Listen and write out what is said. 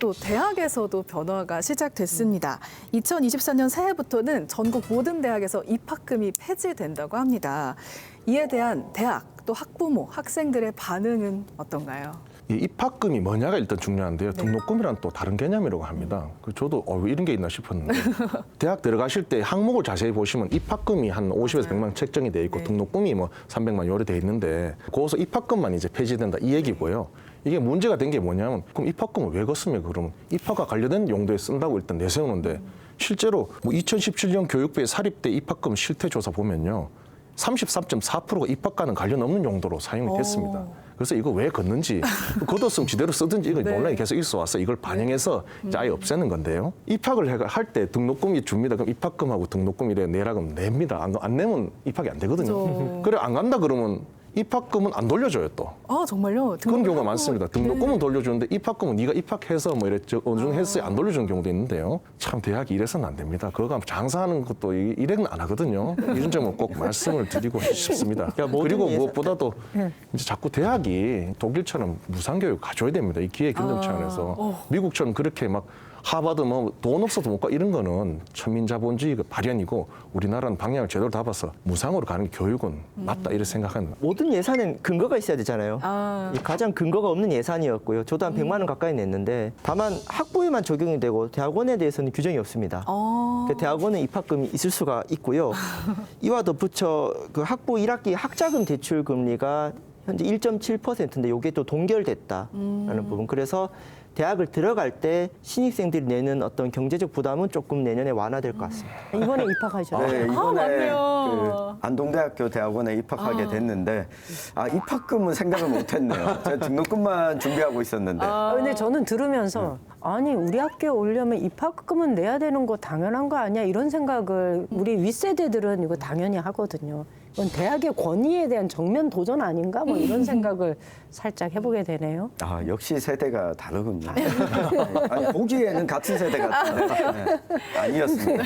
또 대학에서도 변화가 시작됐습니다. 2024년 새해부터는 전국 모든 대학에서 입학금이 폐지된다고 합니다. 이에 대한 대학 또 학부모, 학생들의 반응은 어떤가요? 이 입학금이 뭐냐가 일단 중요한데요. 등록금이란 또 다른 개념이라고 합니다. 그 저도 어, 왜 이런 게 있나 싶었는데 대학 들어가실 때 항목을 자세히 보시면 입학금이 한 50에서 100만 책정이 돼 있고 네. 등록금이 뭐 300만 요래 돼 있는데 거기서 입학금만 이제 폐지된다 이 얘기고요. 이게 문제가 된 게 뭐냐면 그럼 입학금을 왜 걷으면 그러면 입학과 관련된 용도에 쓴다고 일단 내세우는데 실제로 뭐 2017년 교육부의 사립대 입학금 실태 조사 보면요. 33.4%가 입학과는 관련 없는 용도로 사용이 됐습니다. 오. 그래서 이거 왜 걷는지 걷었으면 지대로 쓰든지 이거 네. 논란이 계속 있어 왔어 이걸 반영해서 이제 아예 없애는 건데요. 입학을 할 때 등록금이 줍니다. 그럼 입학금하고 등록금이래 내라금 냅니다. 안, 안 내면 입학이 안 되거든요. 그죠. 그래 안 간다 그러면 입학금은 안 돌려줘요 또. 아 정말요? 그런 경우가 많습니다. 등록금은 돌려주는데 입학금은 네가 입학해서 뭐저 어느 정도 했어야 안 돌려주는 경우도 있는데요. 참 대학이 이래서는 안 됩니다. 그거 장사하는 것도 이- 이래는 안 하거든요. 이런 점을 꼭 말씀을 드리고 싶습니다. 그러니까 그리고 무엇보다도 이제 자꾸 대학이 독일처럼 무상교육 가져야 됩니다. 이 기회 균등 아, 차원에서 어. 미국처럼 그렇게 막 하버드 뭐 돈 없어도 못 가 이런 거는 천민자본주의 그 발현이고 우리나라는 방향을 제대로 잡아서 무상으로 가는 게 교육은 맞다 이렇게 생각합니다. 모든 예산은 근거가 있어야 되잖아요. 아. 이 가장 근거가 없는 예산이었고요. 저도 한 100만 원 가까이 냈는데 다만 학부에만 적용이 되고 대학원에 대해서는 규정이 없습니다. 어. 그 대학원은 입학금이 있을 수가 있고요. 이와 덧붙여 그 학부 1학기 학자금 대출 금리가 현재 1.7%인데 이게 또 동결됐다라는 부분. 그래서 대학을 들어갈 때 신입생들이 내는 어떤 경제적 부담은 조금 내년에 완화될 것 같습니다. 이번에 입학하셨어요. 네, 이번에 맞네요. 그 안동대학교 대학원에 입학하게 됐는데 아 입학금은 생각을 못했네요. 제가 등록금만 준비하고 있었는데 아, 근데 저는 들으면서 아니 우리 학교에 오려면 입학금은 내야 되는 거 당연한 거 아니야 이런 생각을 우리 윗세대들은 이거 당연히 하거든요. 이건 대학의 권위에 대한 정면 도전 아닌가 뭐 이런 생각을 살짝 해보게 되네요. 아 역시 세대가 다르군요. 아니, 보기에는 같은 세대 같은데 네, 아니었습니다.